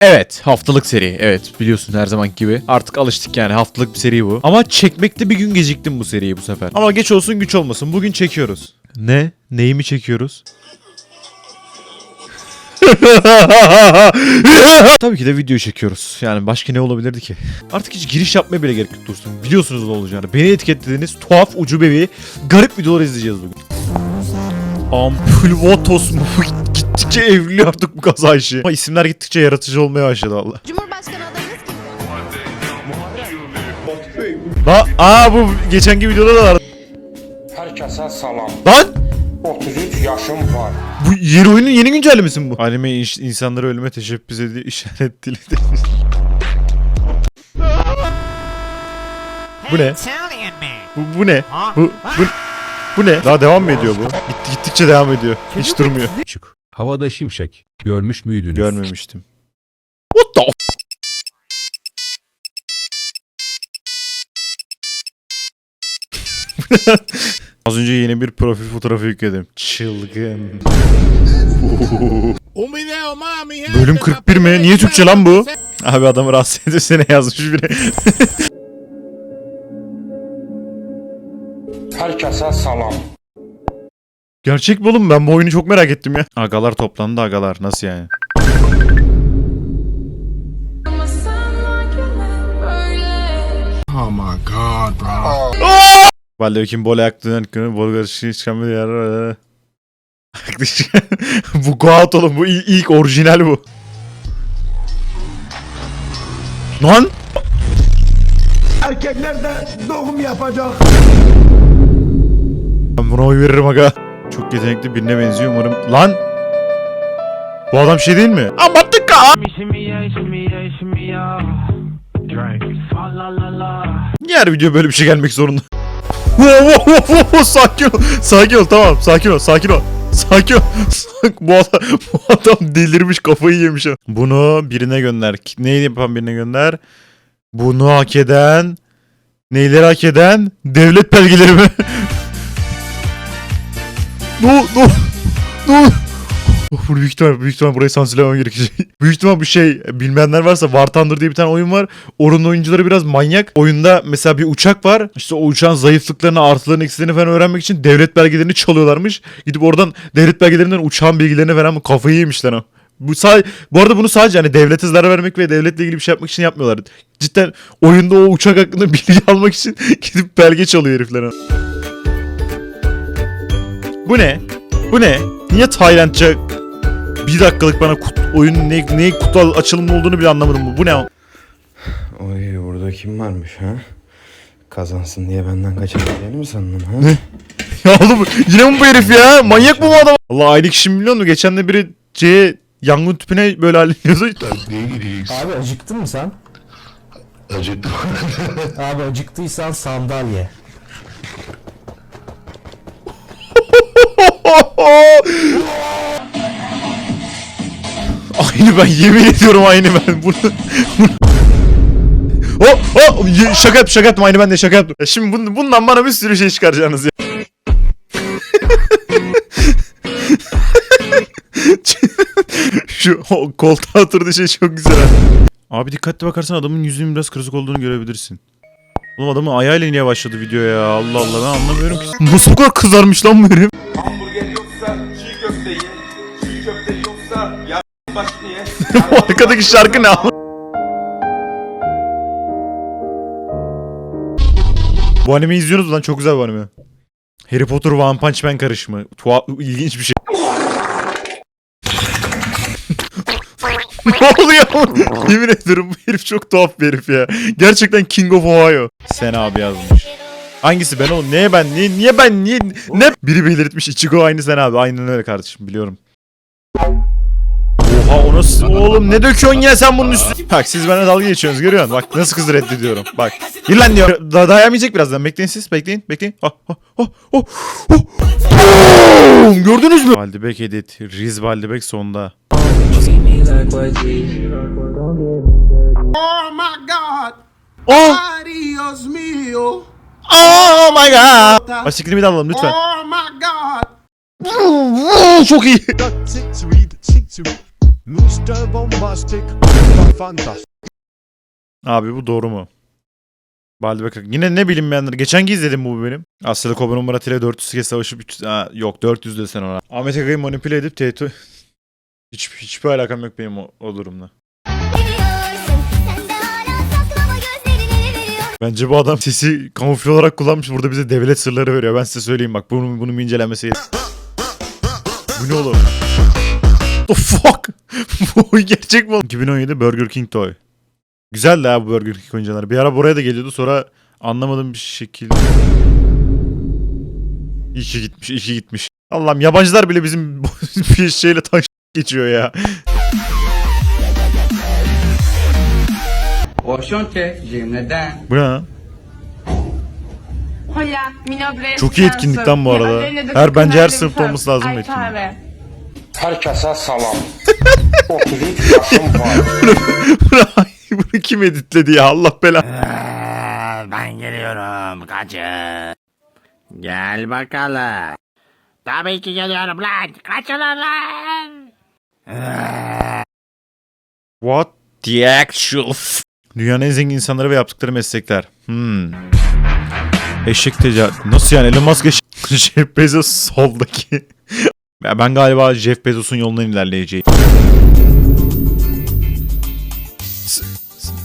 Evet haftalık seri evet biliyorsun her zaman gibi artık alıştık yani haftalık bir seri bu ama çekmekte bir gün geciktim bu seriyi bu sefer ama geç olsun güç olmasın bugün çekiyoruz Ne? Neyi mi çekiyoruz? Tabii ki de video çekiyoruz. Yani başka ne olabilirdi ki? Artık hiç giriş yapmaya bile gerek yok dostum. Biliyorsunuz ne olacağını. Beni etiketlediğiniz tuhaf, ucubevi, garip videolar izleyeceğiz bugün. Ampul Votos mu? Gittikçe evriliyor artık bu kaza işi. Ama isimler gittikçe yaratıcı olmaya başladı Allah. Cumhurbaşkanı adayınız kim? Lan aa bu geçenki videoda da vardı. Herkese salam. Lan 33 yaşım var. bu yeni oyunun yeni güncellemesi mi bu? Anime iş- insanları ölüme teşebbüs ediyor işaret dili. bu ne? Italian man. Bu, bu ne? Bu, bu, bu ne? Daha devam mı ediyor bu? Gitti, gittikçe devam ediyor. Hiç durmuyor. Çık. Havada şimşek. Görmüş müydünüz? Görmemiştim. What the Az önce yeni bir profil fotoğrafı yükledim. Çılgın. Bölüm 41 mi? Niye Türkçe lan bu? Abi adamı rahatsız ediyor yazmış biri. Herkese salam. Gerçek mi oğlum? Ben bu oyunu çok merak ettim ya. Agalar toplandı agalar. Nasıl yani? Valdevkin bol ayaklığın hakkını bol karışığı çıkan bir yer. bu Goat oğlum bu ilk, ilk orijinal bu. Lan! Erkekler de doğum yapacak. Ben buna oy veririm aga. Çok yetenekli birine benziyor umarım. Lan! Bu adam şey değil mi? Amattık ka! Diğer video böyle bir şey gelmek zorunda. Sakin ol. Sakin ol tamam. Sakin ol. Sakin ol. Sakin ol. Bu, adam, bu adam delirmiş kafayı yemiş. Bunu birine gönder. Neyi yapan birine gönder. Bunu hak eden. Neyleri hak eden? Devlet belgeleri mi? no no no. Oh, bu büyük ihtimal, büyük ihtimal burayı sansürlemem gerekecek. büyük ihtimal bu şey bilmeyenler varsa War Thunder diye bir tane oyun var. Oranın oyuncuları biraz manyak. Oyunda mesela bir uçak var. İşte o uçağın zayıflıklarını, artılarını, eksilerini falan öğrenmek için devlet belgelerini çalıyorlarmış. Gidip oradan devlet belgelerinden uçağın bilgilerini veren kafayı yemişler ha. Bu, sa- bu arada bunu sadece hani devlete zarar vermek ve devletle ilgili bir şey yapmak için yapmıyorlar. Cidden oyunda o uçak hakkında bilgi almak için gidip belge çalıyor herifler. ha. Bu ne? Bu ne? Niye Taylandca bir dakikalık bana kut, oyunun ne, ne kutu açılımlı olduğunu bile anlamadım bu. Bu ne? Oy burada kim varmış ha? Kazansın diye benden kaçabileceğini mi sandın ha? Ya oğlum yine mi bu herif ya? Manyak mı bu adam? Allah aynı kişi mi biliyor musun? Geçen de biri C'ye yangın tüpüne böyle hallediyordu. Abi acıktın mı sen? Acıktım. Abi acıktıysan sandalye. aynı ben yemin ediyorum aynı ben. Bunu, bunu... Oh, oh, y- şaka yap, şaka yaptım aynı ben de şaka yaptım. Ya Şimdi bun- bundan bana bir sürü şey çıkaracaksınız ya. Şu o, koltuğa oturduğu şey çok güzel. ha. Abi dikkatli bakarsan adamın yüzünün biraz kırık olduğunu görebilirsin. Oğlum adamın ayağıyla niye başladı video ya? Allah Allah ben anlamıyorum ki. Nasıl bu kadar kızarmış lan bu herif? Hamburger yoksa çiğ köfte ye. Çiğ köfte yoksa ya başını ye. Arkadaki şarkı ne? Bu anime izliyorsunuz lan çok güzel bu anime. Harry Potter One Punch Man karışımı. Tuhaf, ilginç bir şey. ne oluyor? Yemin ediyorum bu herif çok tuhaf bir herif ya. Gerçekten King of Ohio. Sen abi yazmış. Hangisi ben oğlum? Niye ben? Niye, niye ben? Niye? Ne? Biri belirtmiş. Ichigo aynı sen abi. Aynen öyle kardeşim biliyorum. Oha o nasıl? Oğlum ne döküyorsun ya sen bunun üstüne? Bak siz bana dalga geçiyorsunuz görüyor musun? Bak nasıl kızı reddediyorum. Bak. Gir lan diyor. Da dayamayacak birazdan. Bekleyin siz. Bekleyin. Bekleyin. Oh, oh, oh, oh, oh. Boom! Gördünüz mü? Baldebek edit. Riz Baldebek sonda. Oh my god. Oh! Adios mio. Oh my god! Baştakini bir daha alalım lütfen. Oh my god. Çok iyi. Mr. Bombastic, Mr. Fantastic. Abi bu doğru mu? Baldebek yine ne bilinmeyenler. Geçen gün izledim bu benim. Aslında Koban'ın Murat ile 400 kez savaşıp 300, ha, yok 400 desen ona. Ahmet Aga'yı manipüle edip Teto Hiç, hiçbir alakam yok benim o, o durumla. Bence bu adam sesi kamufle olarak kullanmış. Burada bize devlet sırları veriyor. Ben size söyleyeyim bak. Bunun, bunun bir incelenmesi. Bu ne oğlum? The fuck? bu gerçek mi? oğlum? 2017 Burger King Toy. Güzel ha bu Burger King oyuncakları. Bir ara buraya da geliyordu sonra anlamadığım bir şekilde. Ki gitmiş, ki gitmiş. Allah'ım yabancılar bile bizim bir şeyle tanış geçiyor ya. Bu ne lan? Hola, mi nombre es Çok iyi etkinlik lan bu arada. Her bence her sınıfta olması lazım bu etkinlik. Herkese salam. 33 yaşım var. Bunu kim editledi ya Allah belanı. Ben geliyorum kaçın. Gel bakalım. Tabii ki geliyorum lan. Kaçın lan. What the actual f- Dünyanın en zengin insanları ve yaptıkları meslekler. Hmm. Eşek ticaret. Nasıl yani Elon Musk eşek... Jeff Bezos soldaki. Ya ben galiba Jeff Bezos'un yolundan ilerleyeceğim.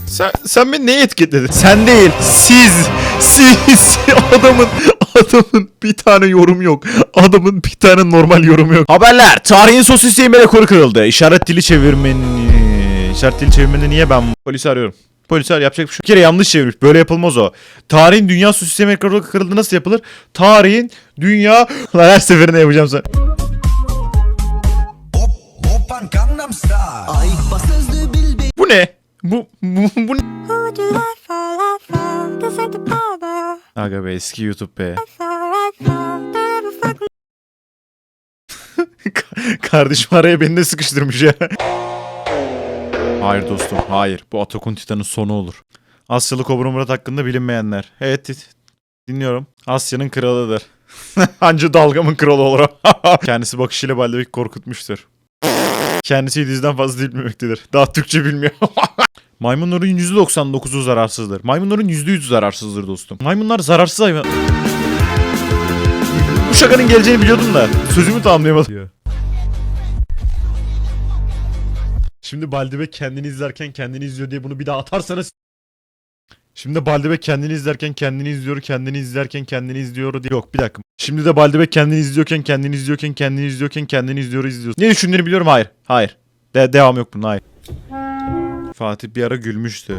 Sen, sen beni neye etiketledin? Sen değil. Siz. Siz. Adamın adamın bir tane yorum yok. Adamın bir tane normal yorumu yok. Haberler. Tarihin sosis yemeği rekoru kırıldı. İşaret dili çevirmeni. İşaret dili çevirmeni niye ben polisi arıyorum. Polis ar yapacak bir şey. Bir kere yanlış çevirmiş. Böyle yapılmaz o. Tarihin dünya sosis yemeği rekoru kırıldı nasıl yapılır? Tarihin dünya... Lan her seferinde yapacağım sen. Bu ne? Bu, bu, bu ne? Aga be eski YouTube be. Kardeşim araya beni de sıkıştırmış ya. Hayır dostum hayır. Bu Atakon Titan'ın sonu olur. Asyalı Kobra Murat hakkında bilinmeyenler. Evet dinliyorum. Asya'nın kralıdır. Anca dalgamın kralı olur. Kendisi bakışıyla Baldebek korkutmuştur. Kendisi diziden fazla dil bilmektedir. Daha Türkçe bilmiyor. Maymunların %99'u zararsızdır. Maymunların %100'ü zararsızdır dostum. Maymunlar zararsız hayvan. Bu şakanın geleceğini biliyordum da sözümü tamamlayamadım. Şimdi Baldebek kendini izlerken kendini izliyor diye bunu bir daha atarsanız Şimdi Baldebek kendini izlerken kendini izliyor, kendini izlerken kendini izliyor diye. Yok bir dakika. Şimdi de Baldebek kendini izliyorken kendini izliyorken kendini izliyorken kendini izliyor izliyor. Ne düşündüğünü biliyorum hayır. Hayır. De devam yok bunun hayır. Fatih bir ara gülmüştü.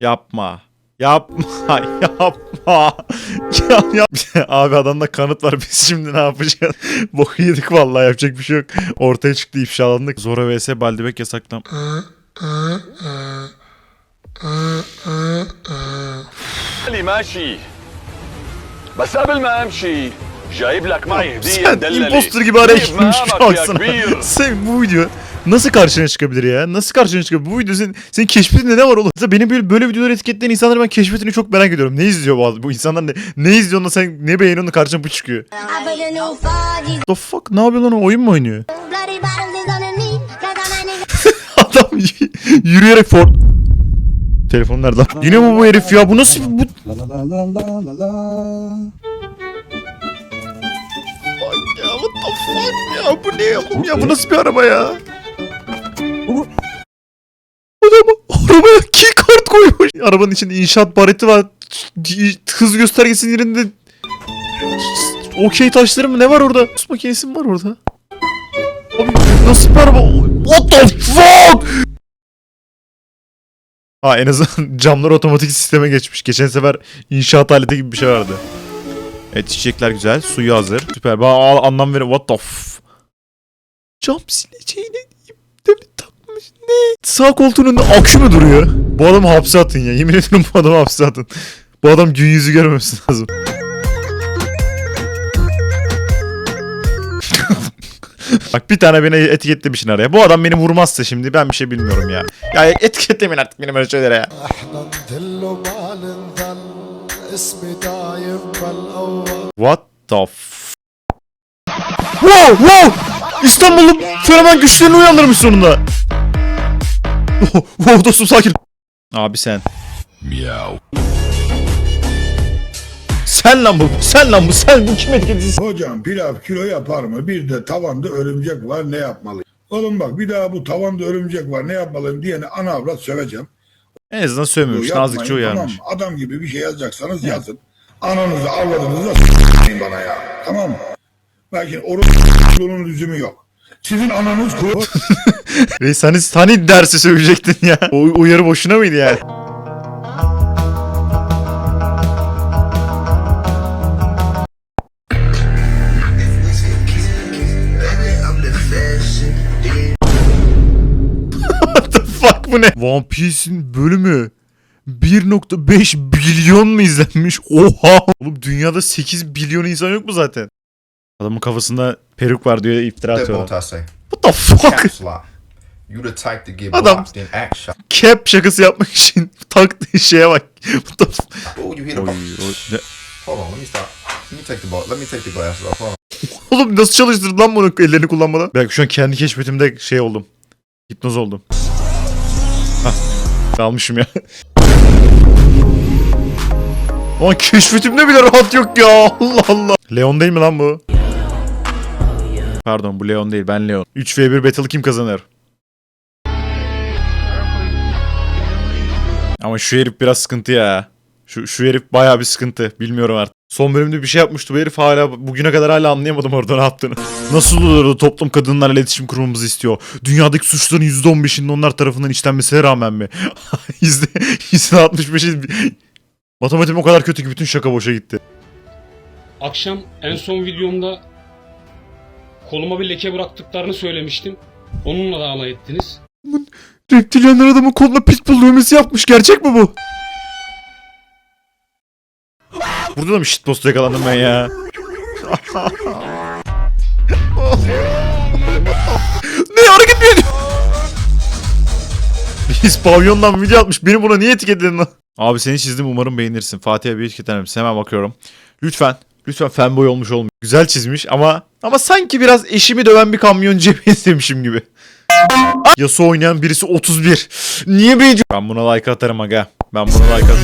Yapma. Yapma. Yapma. Ya, yap. Abi adamda kanıt var. Biz şimdi ne yapacağız? Boku yedik vallahi yapacak bir şey yok. Ortaya çıktı ifşalandık. Zora vs Baldebek yasaklan. لي ماشي بس قبل ما امشي جايب لك معي هديه Sen دللي imposter gibi araya كيف girmiş مقامك bir يا baksana. كبير Sen bu video nasıl karşına çıkabilir ya? Nasıl karşına çıkabilir? Bu video senin, senin keşfetinde ne var oğlum? Benim böyle, böyle videoları etiketleyen insanları ben keşfetini çok merak ediyorum. Ne izliyor bu, bu insanlar ne, ne izliyor da sen ne beğeniyorsun da karşına bu çıkıyor. I put a new 4G. The fuck ne yapıyor lan o oyun mu oynuyor? Adam yürüyerek Ford... Telefon nerede? Yine mi bu herif ya? Bu nasıl bu... Ya what the fuck ya? Bu ne ya? Bu nasıl bir araba ya? Arabaya keycard koymuş. Arabanın içinde inşaat bareti var. Hız göstergesinin yerinde okey taşları mı ne var orada? Sus makinesi mi var orada? Abi nasıl bir araba? What the fuck? Ha en azından camlar otomatik sisteme geçmiş. Geçen sefer inşaat aleti gibi bir şey vardı. Evet çiçekler güzel. Suyu hazır. Süper. Al- anlam verin. What the f... Cam sileceğine ipte mi takmış? Ne? Sağ koltuğunun akü mü duruyor? Bu adamı hapse atın ya. Yemin ederim bu adamı hapse atın. Bu adam gün yüzü görmemesi lazım. Bak bir tane beni etiketlemişsin araya. Bu adam beni vurmazsa şimdi ben bir şey bilmiyorum ya. Ya etiketlemeyin artık benim öyle şeylere ya. What the f... Wow wow! İstanbul'un fenomen güçlerini uyandırmış sonunda. Oh, oh dostum sakin. Abi sen. Miau. Sen lan bu. Sen lan bu. Sen bu kim etiketi? Hocam pilav kilo yapar mı? Bir de tavanda örümcek var ne yapmalıyım? Oğlum bak bir daha bu tavanda örümcek var ne yapmalıyım diyene ana avrat söveceğim. En azından sövmemiş. Yapmayın, Nazikçe uyarmış. Tamam? Adam gibi bir şey yazacaksanız yazın. Ananızı avradınızı da s**eyim bana ya. Tamam mı? Belki oruçluğunun lüzumu yok. Sizin ananız kuru... Reis hani, hani dersi söyleyecektin ya. O uyarı boşuna mıydı yani? Fuck bu ne? One Piece'in bölümü 1.5 milyon mu izlenmiş? Oha! Oğlum dünyada 8 milyon insan yok mu zaten? Adamın kafasında peruk var diyor iftira atıyorlar. What the fuck? You the type to get Adam-. Cap şakası yapmak için taktığı şeye bak. What the f- Oh, Hold on, let me stop. Let me take the ball. Let me take the glasses off. Hold on. Oğlum nasıl çalıştırdın lan bunu ellerini kullanmadan? Belki şu an kendi keşfetimde şey oldum. Hipnoz oldum. Hah. Kalmışım ya. Ama keşfetimde bile rahat yok ya. Allah Allah. Leon değil mi lan bu? Pardon bu Leon değil ben Leon. 3v1 battle kim kazanır? Ama şu herif biraz sıkıntı ya. Şu, şu herif bayağı bir sıkıntı. Bilmiyorum artık. Son bölümde bir şey yapmıştı bu herif hala bugüne kadar hala anlayamadım orada ne yaptığını. Nasıl olur da toplum kadınlarla iletişim kurmamızı istiyor? Dünyadaki suçların %15'inin onlar tarafından işlenmesine rağmen mi? Yüzde 65'i... Matematiğim o kadar kötü ki bütün şaka boşa gitti. Akşam en son videomda koluma bir leke bıraktıklarını söylemiştim. Onunla da alay ettiniz. Reptilyanlar adamın koluna pitbull dövmesi yapmış. Gerçek mi bu? Burada da mı shitpost yakalandım ben ya? ne hareket mi ediyor? Biz pavyondan video atmış. Beni buna niye etiketledin lan? Abi seni çizdim umarım beğenirsin. Fatih'e bir etiketler misin? Hemen bakıyorum. Lütfen. Lütfen fanboy olmuş olmuş. Güzel çizmiş ama ama sanki biraz eşimi döven bir kamyoncuya benzemişim gibi. Yasuo oynayan birisi 31. Niye beğeniyor? Ben buna like atarım aga. Ben buna like atarım.